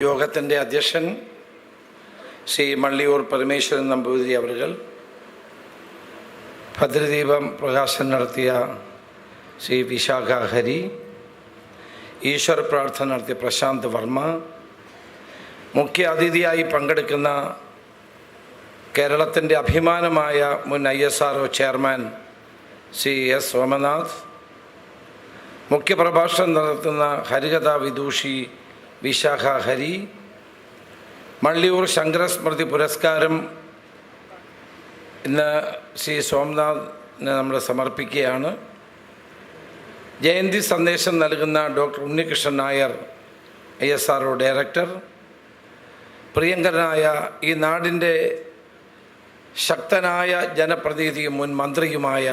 യോഗത്തിന്റെ അധ്യക്ഷൻ ശ്രീ മള്ളിയൂർ പരമേശ്വരൻ നമ്പൂതിരി അവരുകൾ ഭദ്രദീപം പ്രകാശനം നടത്തിയ ശ്രീ വിശാഖ ഹരി ഈശ്വര പ്രാർത്ഥന നടത്തിയ പ്രശാന്ത് വർമ്മ മുഖ്യ അതിഥിയായി പങ്കെടുക്കുന്ന കേരളത്തിന്റെ അഭിമാനമായ മുൻ I S R chairman Shri S Somanath മുഖ്യപ്രഭാഷണം നടത്തുന്ന ഹരികഥാ വിദൂഷി വിശാഖ ഹരി മള്ളിയൂർ ശങ്കരസ്മൃതി പുരസ്കാരം ഇന്ന് ശ്രീ സോംനാഥിന് നമ്മൾ സമർപ്പിക്കുകയാണ്. ജയന്തി സന്ദേശം നൽകുന്ന doctor Unnikrishnan Nair I S R director. പ്രിയങ്കരനായ ഈ നാടിന്റെ ശക്തനായ ജനപ്രതിനിധിയും മുൻ മന്ത്രിയുമായ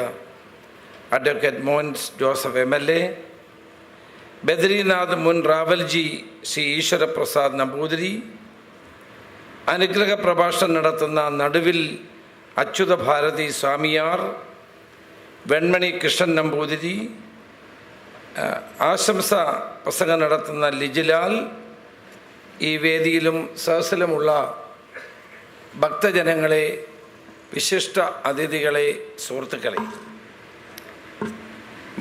advocate Mons Joseph M L A Badrinath മുൻ റാവൽജി ശ്രീ ഈശ്വരപ്രസാദ് നമ്പൂതിരി അനുഗ്രഹ പ്രഭാഷണം നടത്തുന്ന നടുവിൽ അച്യുത ഭാരതി സ്വാമിയാർ വെൺമണി കൃഷ്ണൻ നമ്പൂതിരി ആശംസ പ്രസംഗം നടത്തുന്ന ലിജിലാൽ ഈ വേദിയിലും സഹസിലുമുള്ള ഭക്തജനങ്ങളെ വിശിഷ്ട അതിഥികളെ സുഹൃത്തുക്കളെ.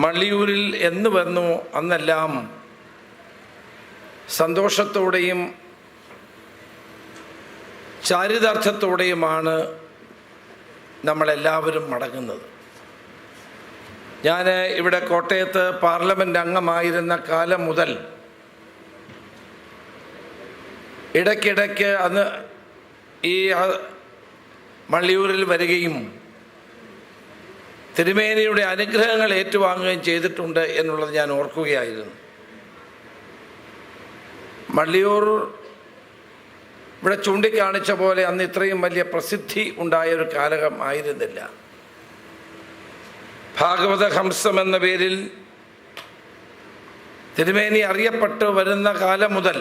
മള്ളിയൂരിൽ എന്ന് വന്നു അന്നെല്ലാം സന്തോഷത്തോടെയും ചാരിതാർത്ഥത്തോടെയുമാണ് നമ്മളെല്ലാവരും മടങ്ങുന്നത്. ഞാൻ ഇവിടെ കോട്ടയത്ത് പാർലമെന്റ് അംഗമായിരുന്ന കാലം മുതൽ ഇടയ്ക്കിടയ്ക്ക് അന്ന് ഈ മള്ളിയൂരിൽ വരികയും തിരുമേനിയുടെ അനുഗ്രഹങ്ങൾ ഏറ്റുവാങ്ങുകയും ചെയ്തിട്ടുണ്ട് എന്നുള്ളത് ഞാൻ ഓർക്കുകയായിരുന്നു. മള്ളിയൂർ ഇവിടെ ചൂണ്ടിക്കാണിച്ച പോലെ അന്ന് ഇത്രയും വലിയ പ്രസിദ്ധി ഉണ്ടായ ഒരു കാലകം ആയിരുന്നില്ല. ഭാഗവത ഹംസം എന്ന പേരിൽ തിരുമേനി അറിയപ്പെട്ട് വരുന്ന കാലം മുതൽ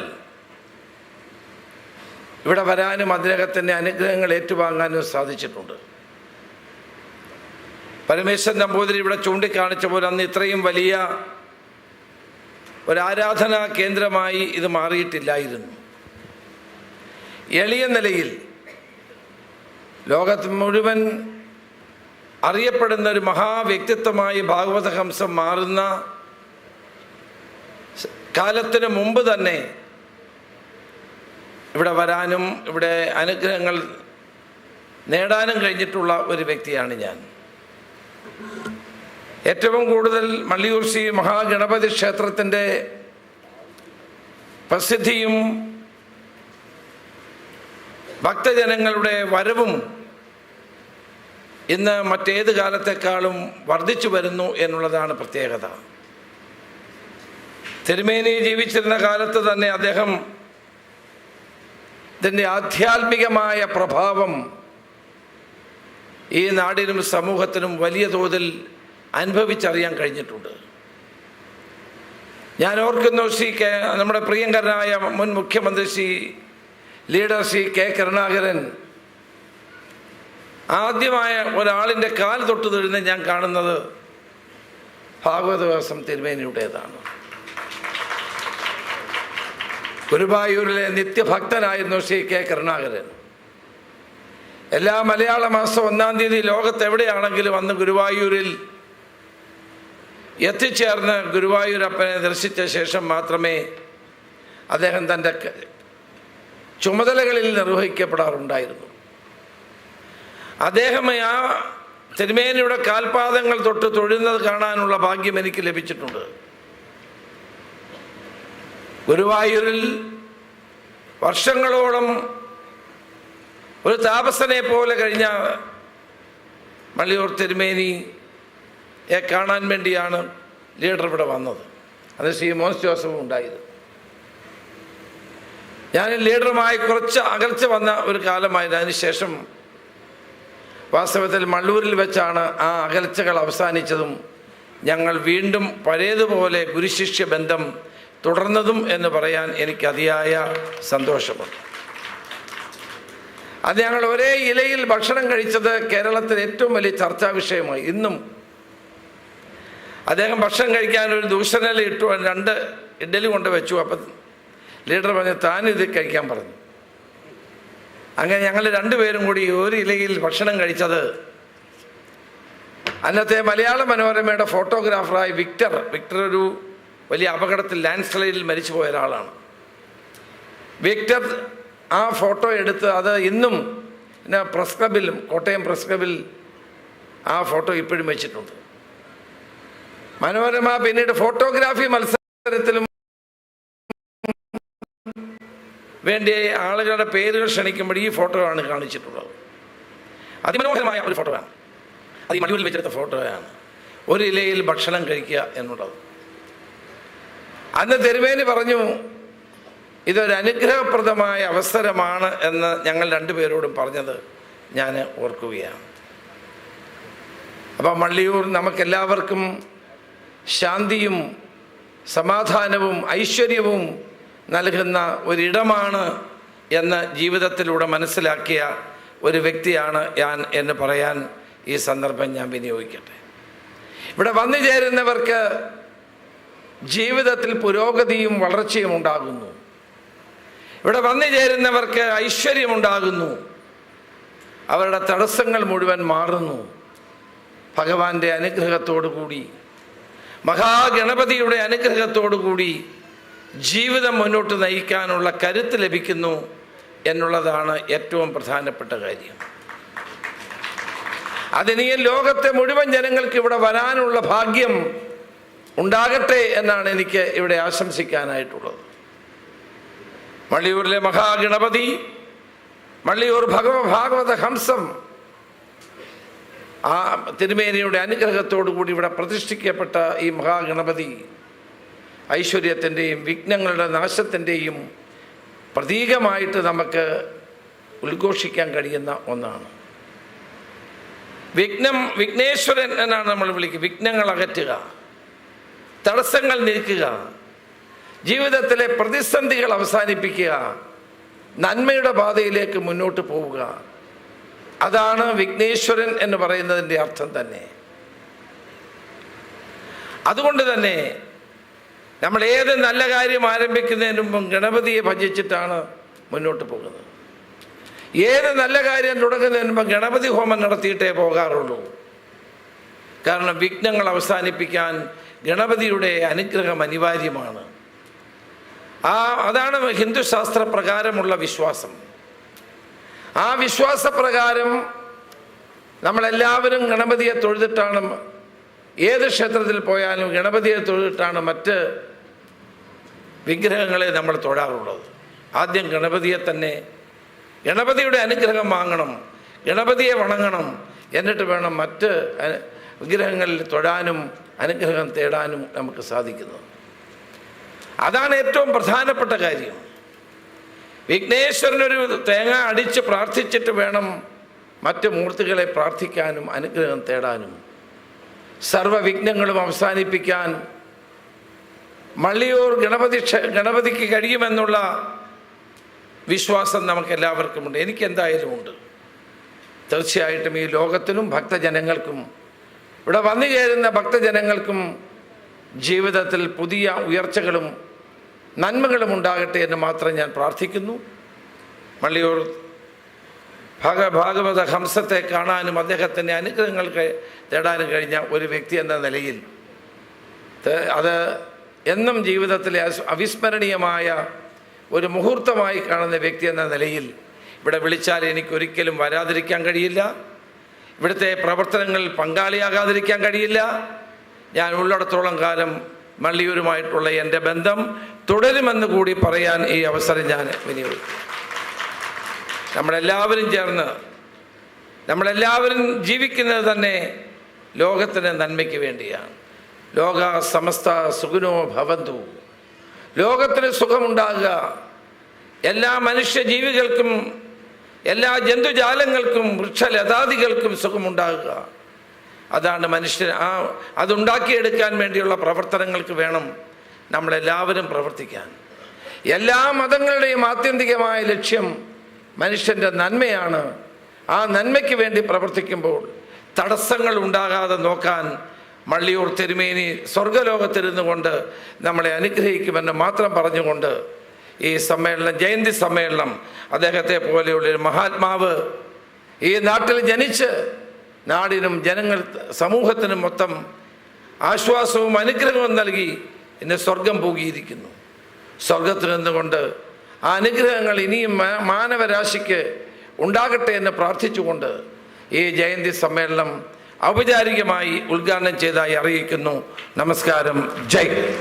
ഇവിടെ വരാനും അദ്ദേഹത്തിന്റെ അനുഗ്രഹങ്ങൾ ഏറ്റുവാങ്ങാനും സാധിച്ചിട്ടുണ്ട്. പരമേശ്വരൻ നമ്പൂതിരി ഇവിടെ ചൂണ്ടിക്കാണിച്ച പോലെ അന്ന് ഇത്രയും വലിയ ഒരാരാധനാ കേന്ദ്രമായി ഇത് മാറിയിട്ടില്ലായിരുന്നു. എളിയ നിലയിൽ ലോകത്ത് മുഴുവൻ അറിയപ്പെടുന്ന ഒരു മഹാവ്യക്തിത്വമായി ഭാഗവത ഹംസം മാറുന്ന കാലത്തിന് മുമ്പ് തന്നെ ഇവിടെ വരാനും ഇവിടെ അനുഗ്രഹങ്ങൾ നേടാനും കഴിഞ്ഞിട്ടുള്ള ഒരു വ്യക്തിയാണ് ഞാൻ. ഏറ്റവും കൂടുതൽ മള്ളിയൂർ ശ്രീ മഹാഗണപതി ക്ഷേത്രത്തിന്റെ പ്രസിദ്ധിയും ഭക്തജനങ്ങളുടെ വരവും ഇന്ന് മറ്റേത് കാലത്തെക്കാളും വർദ്ധിച്ചു വരുന്നു എന്നുള്ളതാണ് പ്രത്യേകത. തിരുമേനി ജീവിച്ചിരുന്ന കാലത്ത് തന്നെ അദ്ദേഹം ഇതിന്റെ ആധ്യാത്മികമായ പ്രഭാവം ഈ നാടിനും സമൂഹത്തിനും വലിയ തോതിൽ അനുഭവിച്ചറിയാൻ കഴിഞ്ഞിട്ടുണ്ട്. ഞാൻ ഓർക്കുന്നു ശ്രീ കെ നമ്മുടെ പ്രിയങ്കരനായ മുൻ മുഖ്യമന്ത്രി ശ്രീ ലീഡർ ശ്രീ കെ കരുണാകരൻ. ആദ്യമായ ഒരാളിന്റെ കാൽ തൊട്ട് തൊഴുന്ന ഞാൻ കാണുന്നത് ഭാഗവതവാസം തിരുമേനിയുടേതാണ്. ഗുരുവായൂരിലെ നിത്യഭക്തനായിരുന്നു ശ്രീ കെ കരുണാകരൻ. എല്ലാ മലയാള മാസം ഒന്നാം തീയതി ലോകത്ത് എവിടെയാണെങ്കിലും അന്ന് ഗുരുവായൂരിൽ എത്തിച്ചേർന്ന് ഗുരുവായൂരപ്പനെ ദർശിച്ച ശേഷം മാത്രമേ അദ്ദേഹം തന്റെ ചുമതലകളിൽ നിർവഹിക്കപ്പെടാറുണ്ടായിരുന്നു. അദ്ദേഹം ആ തിരുമേനിയുടെ കാൽപാദങ്ങൾ തൊട്ട് തൊഴുന്നത് കാണാനുള്ള ഭാഗ്യം എനിക്ക് ലഭിച്ചിട്ടുണ്ട്. ഗുരുവായൂരിൽ വർഷങ്ങളോളം ഒരു താപസനെ പോലെ കഴിഞ്ഞ മള്ളിയൂർ തിരുമേനിയെ കാണാൻ വേണ്ടിയാണ് ലീഡർ ഇവിടെ വന്നത്. അത് ശ്രീ മോൻസ് ജോസഫും ഉണ്ടായത്. ഞാൻ ലീഡറുമായി കുറച്ച് അകൽച്ച വന്ന ഒരു കാലമായിരുന്നു. അതിനുശേഷം വാസ്തവത്തിൽ മള്ളൂരിൽ വെച്ചാണ് ആ അകൽച്ചകൾ അവസാനിച്ചതും ഞങ്ങൾ വീണ്ടും പഴയതുപോലെ ഗുരുശിഷ്യ ബന്ധം തുടർന്നതും എന്ന് പറയാൻ എനിക്ക് അതിയായ സന്തോഷമുണ്ട്. അത് ഞങ്ങൾ ഒരേ ഇലയിൽ ഭക്ഷണം കഴിച്ചത് കേരളത്തിൽ ഏറ്റവും വലിയ ചർച്ചാ വിഷയമായി. ഇന്നും അദ്ദേഹം ഭക്ഷണം കഴിക്കാൻ ഒരു ദൂഷണല ഇട്ടു. രണ്ട് ഇഡ്ഡലി കൊണ്ട് വെച്ചു. അപ്പം ലീഡർ പറഞ്ഞു താൻ ഇത് കഴിക്കാൻ പറഞ്ഞു. അങ്ങനെ ഞങ്ങൾ രണ്ടുപേരും കൂടി ഒരു ഇലയിൽ ഭക്ഷണം കഴിച്ചത്. അന്നത്തെ മലയാള മനോരമയുടെ ഫോട്ടോഗ്രാഫറായ വിക്ടർ വിക്ടർ ഒരു വലിയ അപകടത്തിൽ ലാൻഡ് സ്ലൈഡിൽ മരിച്ചു പോയ ഒരാളാണ്. വിക്ടർ ആ ഫോട്ടോ എടുത്ത് അത് ഇന്നും പിന്നെ പ്രസ് ക്ലബിലും കോട്ടയം പ്രസ് ക്ലബിൽ ആ ഫോട്ടോ ഇപ്പോഴും വെച്ചിട്ടുണ്ട്. മനോരമ പിന്നീട് ഫോട്ടോഗ്രാഫി മത്സരത്തിലും വേണ്ടി ആളുകളുടെ പേരുകൾ ക്ഷണിക്കുമ്പോൾ ഈ ഫോട്ടോ ആണ് കാണിച്ചിട്ടുള്ളത്. അതിമനോഹരമായ ഒരു ഫോട്ടോയാണ്. അത് ഈ വെച്ചെടുത്ത ഫോട്ടോയാണ്. ഒരു ഇലയിൽ ഭക്ഷണം കഴിക്കുക എന്നുള്ളത്. അന്ന് തെരുവേനി പറഞ്ഞു ഇതൊരു അനുഗ്രഹപ്രദമായ അവസരമാണ് എന്ന് ഞങ്ങൾ രണ്ടുപേരോടും പറഞ്ഞത് ഞാൻ ഓർക്കുകയാണ്. അപ്പം മള്ളിയൂർ നമുക്കെല്ലാവർക്കും ശാന്തിയും സമാധാനവും ഐശ്വര്യവും നൽകുന്ന ഒരിടമാണ് എന്ന് ജീവിതത്തിലൂടെ മനസ്സിലാക്കിയ ഒരു വ്യക്തിയാണ് ഞാൻ എന്ന് പറയാൻ ഈ സന്ദർഭം ഞാൻ വിനിയോഗിക്കട്ടെ. ഇവിടെ വന്നു ചേരുന്നവർക്ക് ജീവിതത്തിൽ പുരോഗതിയും വളർച്ചയും ഉണ്ടാകുന്നു. ഇവിടെ വന്നു ചേരുന്നവർക്ക് ഐശ്വര്യമുണ്ടാകുന്നു അവരുടെ തടസ്സങ്ങൾ മുഴുവൻ മാറുന്നു. ഭഗവാന്റെ അനുഗ്രഹത്തോടു കൂടി മഹാഗണപതിയുടെ അനുഗ്രഹത്തോടുകൂടി ജീവിതം മുന്നോട്ട് നയിക്കാനുള്ള കരുത്ത് ലഭിക്കുന്നു എന്നുള്ളതാണ് ഏറ്റവും പ്രധാനപ്പെട്ട കാര്യം. അതിന് ലോകത്തെ മുഴുവൻ ജനങ്ങൾക്ക് ഇവിടെ വരാനുള്ള ഭാഗ്യം ഉണ്ടാകട്ടെ എന്നാണ് എനിക്ക് ഇവിടെ ആശംസിക്കാനായിട്ടുള്ളത്. മള്ളിയൂരിലെ മഹാഗണപതി മള്ളിയൂർ ഭഗവ ഭാഗവത ഹംസം ആ തിരുമേനിയുടെ അനുഗ്രഹത്തോടുകൂടി ഇവിടെ പ്രതിഷ്ഠിക്കപ്പെട്ട ഈ മഹാഗണപതി ഐശ്വര്യത്തിന്റെയും വിഘ്നങ്ങളുടെ നാശത്തിന്റെയും പ്രതീകമായിട്ട് നമുക്ക് ഉദ്ഘോഷിക്കാൻ കഴിയുന്ന ഒന്നാണ്. വിഘ്നം വിഘ്നേശ്വരൻ എന്നാണ് നമ്മൾ വിളിക്കുക. വിഘ്നങ്ങൾ അകറ്റുക. തടസ്സങ്ങൾ നീക്കുക. ജീവിതത്തിലെ പ്രതിസന്ധികൾ അവസാനിപ്പിക്കുക. നന്മയുടെ പാതയിലേക്ക് മുന്നോട്ട് പോവുക. അതാണ് വിഘ്നേശ്വരൻ എന്ന് പറയുന്നതിന്റെ അർത്ഥം തന്നെ. അതുകൊണ്ട് തന്നെ നമ്മൾ ഏത് നല്ല കാര്യം ആരംഭിക്കുന്നതിന് മുമ്പും ഗണപതിയെ ഭജിച്ചിട്ടാണ് മുന്നോട്ട് പോകുന്നത്. ഏത് നല്ല കാര്യം തുടങ്ങുന്നതിന് മുമ്പ് ഗണപതി ഹോമം നടത്തിയിട്ടേ പോകാറുള്ളൂ. കാരണം വിഘ്നങ്ങൾ അവസാനിപ്പിക്കാൻ ഗണപതിയുടെ അനുഗ്രഹം അനിവാര്യമാണ്. ആ അതാണ് ഹിന്ദുശാസ്ത്ര പ്രകാരമുള്ള വിശ്വാസം. ആ വിശ്വാസപ്രകാരം നമ്മളെല്ലാവരും ഗണപതിയെ തൊഴുതിട്ടാണ് ഏത് ക്ഷേത്രത്തിൽ പോയാലും ഗണപതിയെ തൊഴുതിട്ടാണ് മറ്റ് വിഗ്രഹങ്ങളെ നമ്മൾ തൊഴാറുള്ളത്. ആദ്യം ഗണപതിയെ തന്നെ ഗണപതിയുടെ അനുഗ്രഹം വാങ്ങണം ഗണപതിയെ വണങ്ങണം എന്നിട്ട് വേണം മറ്റ് വിഗ്രഹങ്ങളിൽ തൊഴാനും അനുഗ്രഹം തേടാനും നമുക്ക് സാധിക്കുന്നത്. അതാണ് ഏറ്റവും പ്രധാനപ്പെട്ട കാര്യം. വിഘ്നേശ്വരനൊരു തേങ്ങ അടിച്ച് പ്രാർത്ഥിച്ചിട്ട് വേണം മറ്റ് മൂർത്തികളെ പ്രാർത്ഥിക്കാനും അനുഗ്രഹം തേടാനും. സർവവിഘ്നങ്ങളും അവസാനിപ്പിക്കാൻ മള്ളിയൂർ ഗണപതി ഗണപതിക്ക് കഴിയുമെന്നുള്ള വിശ്വാസം നമുക്ക് എല്ലാവർക്കുമുണ്ട് എനിക്ക് എന്തായാലും ഉണ്ട്. തീർച്ചയായിട്ടും ഈ ലോകത്തിനും ഭക്തജനങ്ങൾക്കും ഇവിടെ വന്നു ചേരുന്ന ഭക്തജനങ്ങൾക്കും ജീവിതത്തിൽ പുതിയ ഉയർച്ചകളും നന്മകളും ഉണ്ടാകട്ടെ എന്ന് മാത്രം ഞാൻ പ്രാർത്ഥിക്കുന്നു. മള്ളിയൂർ ഭാഗ ഭാഗവത ഹംസത്തെ കാണാനും അദ്ദേഹത്തിന്റെ അനുഗ്രഹങ്ങൾക്ക് തേടാനും കഴിഞ്ഞ ഒരു വ്യക്തി എന്ന നിലയിൽ അത് എന്നും ജീവിതത്തിലെ അവിസ്മരണീയമായ ഒരു മുഹൂർത്തമായി കാണുന്ന വ്യക്തി എന്ന നിലയിൽ ഇവിടെ വിളിച്ചാൽ എനിക്കൊരിക്കലും വരാതിരിക്കാൻ കഴിയില്ല. ഇവിടുത്തെ പ്രവർത്തനങ്ങളിൽ പങ്കാളിയാകാതിരിക്കാൻ കഴിയില്ല. ഞാൻ ഉള്ളിടത്തോളം കാലം മള്ളിയൂരുമായിട്ടുള്ള എന്റെ ബന്ധം തുടരുമെന്ന് കൂടി പറയാൻ ഈ അവസരം ഞാൻ വിനിയോഗിക്കും നമ്മളെല്ലാവരും ചേർന്ന് നമ്മളെല്ലാവരും ജീവിക്കുന്നത് തന്നെ ലോകത്തിന് നന്മയ്ക്ക് വേണ്ടിയാണ്. ലോക സമസ്ത സുഖനോ ഭവന്തു. ലോകത്തിന് സുഖമുണ്ടാകുക. എല്ലാ മനുഷ്യജീവികൾക്കും എല്ലാ ജന്തുജാലങ്ങൾക്കും വൃക്ഷലതാദികൾക്കും സുഖമുണ്ടാകുക. അതാണ് മനുഷ്യൻ ആ അതുണ്ടാക്കിയെടുക്കാൻ വേണ്ടിയുള്ള പ്രവർത്തനങ്ങൾക്ക് വേണം നമ്മളെല്ലാവരും പ്രവർത്തിക്കാൻ. എല്ലാ മതങ്ങളുടെയും ആത്യന്തികമായ ലക്ഷ്യം മനുഷ്യന്റെ നന്മയാണ്. ആ നന്മയ്ക്ക് വേണ്ടി പ്രവർത്തിക്കുമ്പോൾ തടസ്സങ്ങൾ ഉണ്ടാകാതെ നോക്കാൻ മള്ളിയൂർ തിരുമേനി സ്വർഗലോകത്തിരുന്നു കൊണ്ട് നമ്മളെ അനുഗ്രഹിക്കുമെന്ന് മാത്രം പറഞ്ഞുകൊണ്ട് ഈ സമ്മേളനം ജയന്തി സമ്മേളനം അദ്ദേഹത്തെ പോലെയുള്ളൊരു മഹാത്മാവ് ഈ നാട്ടിൽ ജനിച്ച് നാടിനും ജനങ്ങൾ സമൂഹത്തിനും മൊത്തം ആശ്വാസവും അനുഗ്രഹവും നൽകി എന്നെ സ്വർഗം പൂകിയിരിക്കുന്നു. സ്വർഗത്തിൽ നിന്നുകൊണ്ട് ആ അനുഗ്രഹങ്ങൾ ഇനിയും മാനവരാശിക്ക് ഉണ്ടാകട്ടെ എന്ന് പ്രാർത്ഥിച്ചുകൊണ്ട് ഈ ജയന്തി സമ്മേളനം ഔപചാരികമായി ഉദ്ഘാടനം ചെയ്തായി അറിയിക്കുന്നു. നമസ്കാരം. ജയ്.